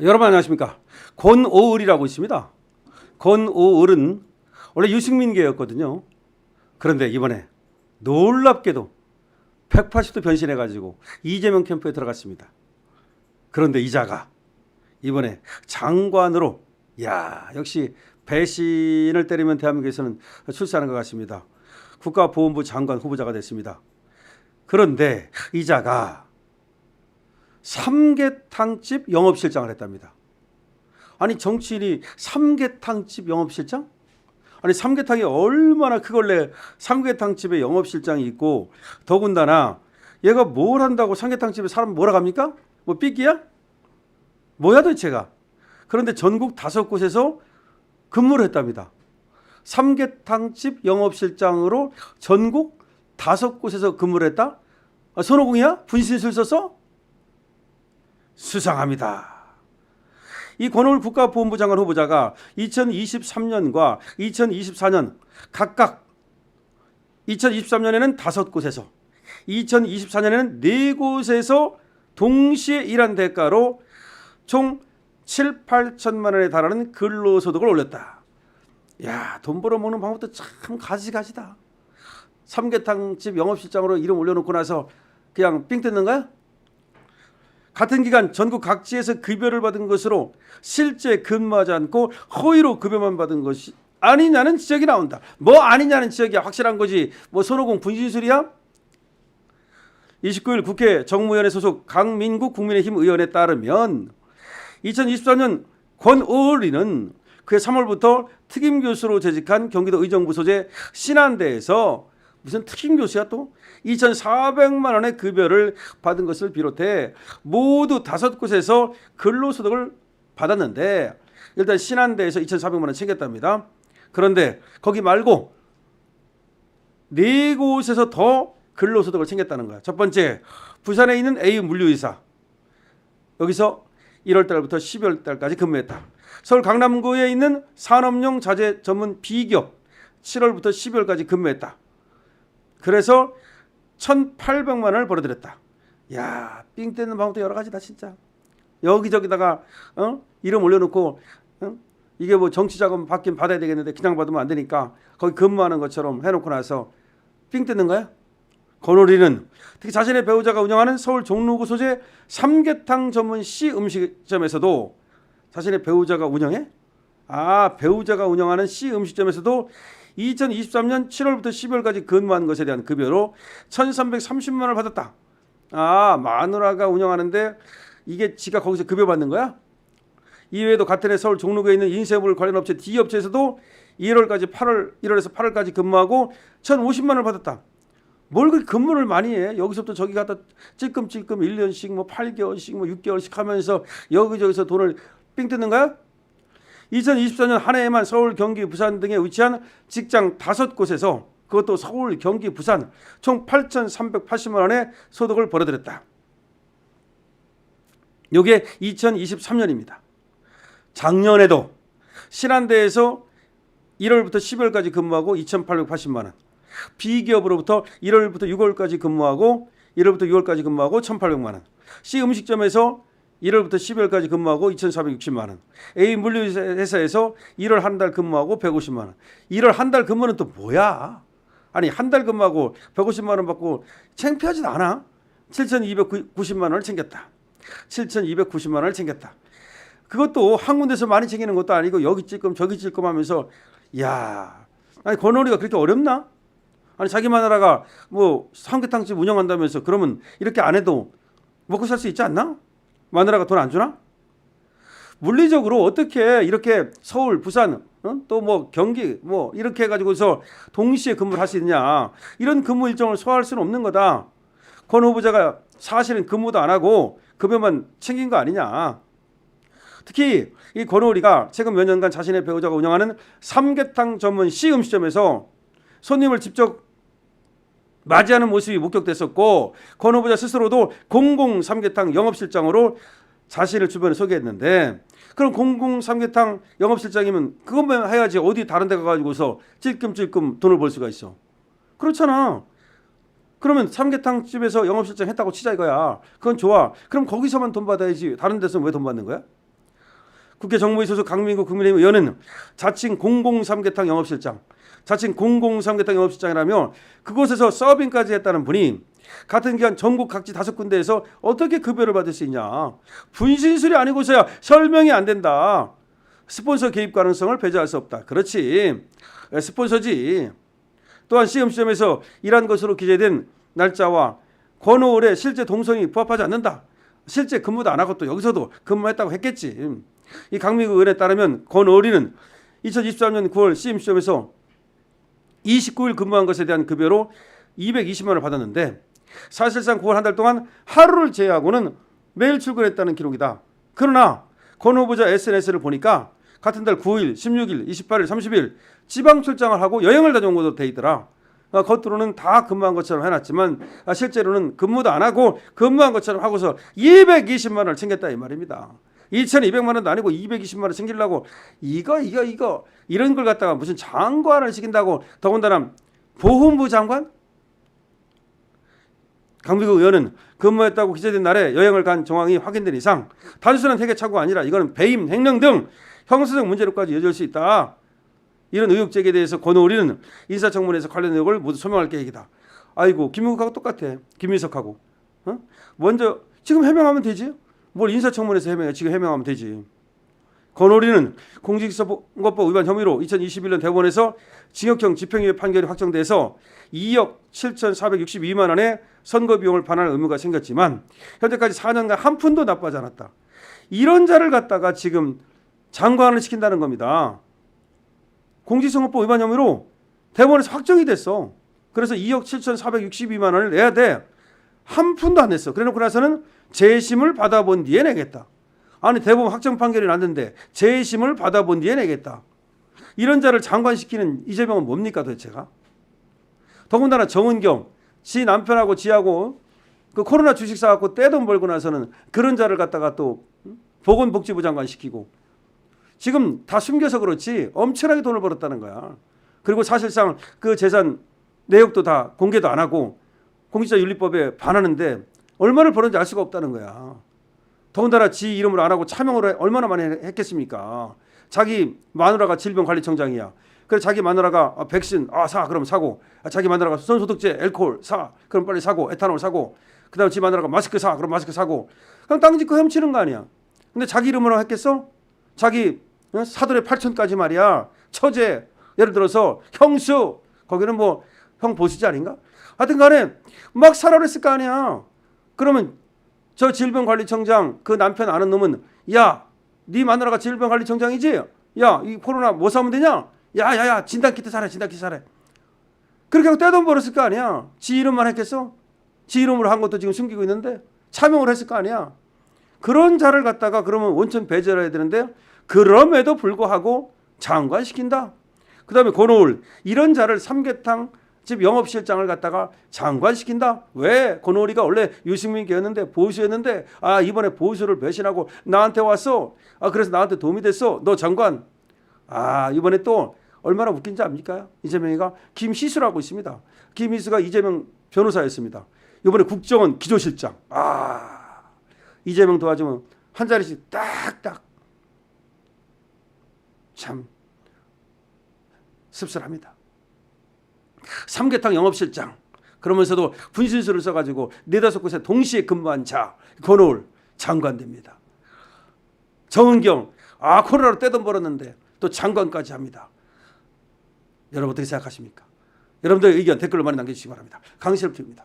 여러분 안녕하십니까? 권오을이라고 있습니다. 권오을은 원래 유승민계였거든요. 그런데 이번에 놀랍게도 180도 변신해 가지고 이재명 캠프에 들어갔습니다. 그런데 이자가 이번에 장관으로 야 역시 배신을 때리면 대한민국에서는 출세하는 것 같습니다. 국가보훈부 장관 후보자가 됐습니다. 그런데 이자가 삼계탕집 영업실장을 했답니다. 아니 정치인이 삼계탕집 영업실장? 아니 삼계탕이 얼마나 크걸래 삼계탕집에 영업실장이 있고 더군다나 얘가 뭘 한다고 삼계탕집에 사람 뭐라 합니까? 뭐 삐끼야? 뭐야 도대체가? 그런데 전국 다섯 곳에서 근무를 했답니다. 삼계탕집 영업실장으로 전국 다섯 곳에서 근무를 했다? 아, 손오공이야? 분신술 썼어? 수상합니다. 이 권오을 국가보훈부 장관 후보자가 2023년과 2024년 각각 2023년에는 다섯 곳에서 2024년에는 네 곳에서 동시에 일한 대가로 총 7, 8천만 원에 달하는 근로소득을 올렸다. 야, 돈 벌어 먹는 방법도 참 가지가지다. 삼계탕집 영업실장으로 이름 올려놓고 나서 그냥 삥 뜯는 거야? 같은 기간 전국 각지에서 급여를 받은 것으로 실제 근무하지 않고 허위로 급여만 받은 것이 아니냐는 지적이 나온다. 뭐 아니냐는 지적이 확실한 거지. 뭐 손오공 분신술이야? 29일 국회 정무위원회 소속 강민국 국민의힘 의원에 따르면 2024년 권오을이는 그해 3월부터 특임 교수로 재직한 경기도 의정부 소재 신안대에서 무슨 특임 교수야 또 2,400만 원의 급여를 받은 것을 비롯해 모두 다섯 곳에서 근로소득을 받았는데 일단 신안대에서 2,400만 원 챙겼답니다. 그런데 거기 말고 네 곳에서 더 근로소득을 챙겼다는 거야. 첫 번째 부산에 있는 A 물류회사 여기서 1월 달부터 12월 달까지 근무했다. 서울 강남구에 있는 산업용 자재 전문 B기업 7월부터 12월까지 근무했다. 그래서 1,800만 원을 벌어들였다. 야, 삥 뜯는 방법도 여러 가지다 진짜. 여기저기다가 어? 이름 올려놓고 어? 이게 뭐 정치 자금 받긴 받아야 되겠는데 그냥 받으면 안 되니까 거기 근무하는 것처럼 해놓고 나서 삥 뜯는 거야? 권오리는 특히 자신의 배우자가 운영하는 서울 종로구 소재 삼계탕 전문 C 음식점에서도 자신의 배우자가 운영해? 아 배우자가 운영하는 C 음식점에서도 2023년 7월부터 12월까지 근무한 것에 대한 급여로 1,330만 원을 받았다. 아 마누라가 운영하는데 이게 지가 거기서 급여 받는 거야? 이외에도 같은 해 서울 종로구에 있는 인쇄물 관련 업체 D 업체에서도 1월까지 8월 1월에서 8월까지 근무하고 1,050만 원을 받았다. 뭘 그렇게 근무를 많이 해? 여기서부터 저기 갔다 찔끔찔끔 1년씩 뭐 8개월씩 뭐 6개월씩 하면서 여기저기서 돈을 삥 뜯는 거야? 2024년 한 해에만 서울, 경기, 부산 등에 위치한 직장 다섯 곳에서 그것도 서울, 경기, 부산 총 8,380만 원의 소득을 벌어들였다. 이게 2023년입니다. 작년에도 신한대에서 1월부터 12월까지 근무하고 2,880만 원. B기업으로부터 1월부터 6월까지 근무하고 1월부터 6월까지 근무하고 1,800만 원. C 음식점에서 1월부터 12월까지 근무하고 2,460만 원. A 물류회사에서 1월 한 달 근무하고 150만 원. 1월 한 달 근무는 또 뭐야? 아니 한 달 근무하고 150만 원 받고 창피하지도 않아? 7,290만 원을 챙겼다. 7,290만 원을 챙겼다. 그것도 한 군데서 많이 챙기는 것도 아니고 여기 찔끔 저기 찔끔 하면서 야 아니 권오리가 그렇게 어렵나? 아니 자기 마누라가 뭐 삼계탕집 운영한다면서 그러면 이렇게 안 해도 먹고 살 수 있지 않나? 마누라가 돈 안 주나? 물리적으로 어떻게 이렇게 서울, 부산, 어? 또뭐 경기 뭐 이렇게 해가지고서 동시에 근무를 할 수 있냐? 이런 근무 일정을 소화할 수는 없는 거다. 권 후보자가 사실은 근무도 안 하고 급여만 챙긴 거 아니냐? 특히 이 권오리가 최근 몇 년간 자신의 배우자가 운영하는 삼계탕 전문 C 음식점에서 손님을 직접 맞이하는 모습이 목격됐었고 권 후보자 스스로도 공공 삼계탕 영업실장으로 자신을 주변에 소개했는데 그럼 공공 삼계탕 영업실장이면 그것만 해야지 어디 다른 데 가가지고서 찔끔찔끔 돈을 벌 수가 있어. 그렇잖아. 그러면 삼계탕 집에서 영업실장 했다고 치자 이거야. 그건 좋아. 그럼 거기서만 돈 받아야지 다른 데서는 왜 돈 받는 거야? 국회 정무위 소속 강민구 국민의힘 의원은 자칭 003개탕 영업실장, 자칭 003개탕 영업실장이라며 그곳에서 서빙까지 했다는 분이 같은 기간 전국 각지 다섯 군데에서 어떻게 급여를 받을 수 있냐? 분신술이 아니고서야 설명이 안 된다. 스폰서 개입 가능성을 배제할 수 없다. 그렇지. 스폰서지. 또한 시험 시험에서 일한 것으로 기재된 날짜와 권오을의 실제 동선이 부합하지 않는다. 실제 근무도 안 하고 또 여기서도 근무했다고 했겠지. 이 강미구 의원에 따르면 권오을이는 2023년 9월 시험 시험에서 29일 근무한 것에 대한 급여로 220만 원을 받았는데 사실상 9월 한 달 동안 하루를 제외하고는 매일 출근했다는 기록이다. 그러나 권 후보자 SNS를 보니까 같은 달 9일, 16일, 28일, 30일 지방 출장을 하고 여행을 다녀온 것으로 돼 있더라. 아, 겉으로는 다 근무한 것처럼 해놨지만 아, 실제로는 근무도 안 하고 근무한 것처럼 하고서 220만 원을 챙겼다 이 말입니다. 2,200만 원도 아니고 220만 원 챙기려고 이거 이거 이거 이런 걸 갖다가 무슨 장관을 시킨다고 더군다나 보훈부 장관? 강비구 의원은 근무했다고 기재된 날에 여행을 간 정황이 확인된 이상 단순한 회계 착오가 아니라 이거는 배임, 횡령 등 형사적 문제로까지 이어질 수 있다. 이런 의혹 제기에 대해서 권오리는 인사청문회에서 관련 의혹을 모두 소명할 계획이다. 아이고 김용국하고 똑같아. 김민석하고. 어? 먼저 지금 해명하면 되지. 뭘 인사청문회에서 해명해. 지금 해명하면 되지. 권오리는 공직선거법 위반 혐의로 2021년 대법원에서 징역형 집행유예 판결이 확정돼서 2억 7,462만 원의 선거 비용을 반환할 의무가 생겼지만 현재까지 4년간 한 푼도 납부하지 않았다. 이런 자를 갖다가 지금 장관을 시킨다는 겁니다. 공직선거법 위반 혐의로 대법원에서 확정이 됐어. 그래서 2억 7,462만 원을 내야 돼. 한 푼도 안 냈어. 그래놓고 나서는 재심을 받아본 뒤에 내겠다. 아니 대법원 확정 판결이 났는데 재심을 받아본 뒤에 내겠다. 이런 자를 장관시키는 이재명은 뭡니까 도대체가? 더군다나 정은경 지 남편하고 지하고 그 코로나 주식 사갖고 떼돈 벌고 나서는 그런 자를 갖다가 또 보건복지부 장관 시키고 지금 다 숨겨서 그렇지 엄청나게 돈을 벌었다는 거야. 그리고 사실상 그 재산 내역도 다 공개도 안 하고 공직자 윤리법에 반하는데 얼마를 벌었는지 알 수가 없다는 거야. 더군다나 지 이름을 안 하고 차명으로 얼마나 많이 했겠습니까? 자기 마누라가 질병관리청장이야. 그래 자기 마누라가 아, 백신 아 사 그럼 사고 아, 자기 마누라가 손소독제 엘코올 사 그럼 빨리 사고 에탄올 사고 그다음 지 마누라가 마스크 사 그럼 마스크 사고 그냥 땅 짓고 헤엄치는 거 아니야. 근데 자기 이름으로 했겠어? 자기 어? 사돈의 8천까지 말이야. 처제 예를 들어서 형수 거기는 뭐 형 보수지 아닌가? 하여튼 간에 막 했을 거 아니야. 그러면 저 질병관리청장 그 남편 아는 놈은 야, 네 마누라가 질병관리청장이지? 야, 이 코로나 뭐 사면 되냐? 야, 야, 야, 진단키트 사래, 진단키트 사래. 그렇게 하고 떼돈 벌었을 거 아니야. 지 이름만 했겠어? 지 이름으로 한 것도 지금 숨기고 있는데 차명을 했을 거 아니야. 그런 자를 갖다가 그러면 원천 배제를 해야 되는데 그럼에도 불구하고 장관시킨다. 그 다음에 권오을 이런 자를 삼계탕 집 영업실장을 갖다가 장관시킨다. 왜? 권오리가 원래 유승민 교였는데 보수였는데 아 이번에 보수를 배신하고 나한테 왔어. 아 그래서 나한테 도움이 됐어. 너 장관. 아 이번에 또 얼마나 웃긴지 압니까? 이재명이가 김희수라고 있습니다. 김희수가 이재명 변호사였습니다. 이번에 국정원 기조실장. 아 이재명 도와주면 한 자리씩 딱딱 참 씁쓸합니다. 삼계탕 영업실장 그러면서도 분신술을 써가지고 네다섯 곳에 동시에 근무한 자 권오을 장관됩니다. 정은경 아 코로나로 떼돈 벌었는데 또 장관까지 합니다. 여러분 어떻게 생각하십니까? 여러분들 의견 댓글로 많이 남겨주시기 바랍니다. 강실업입니다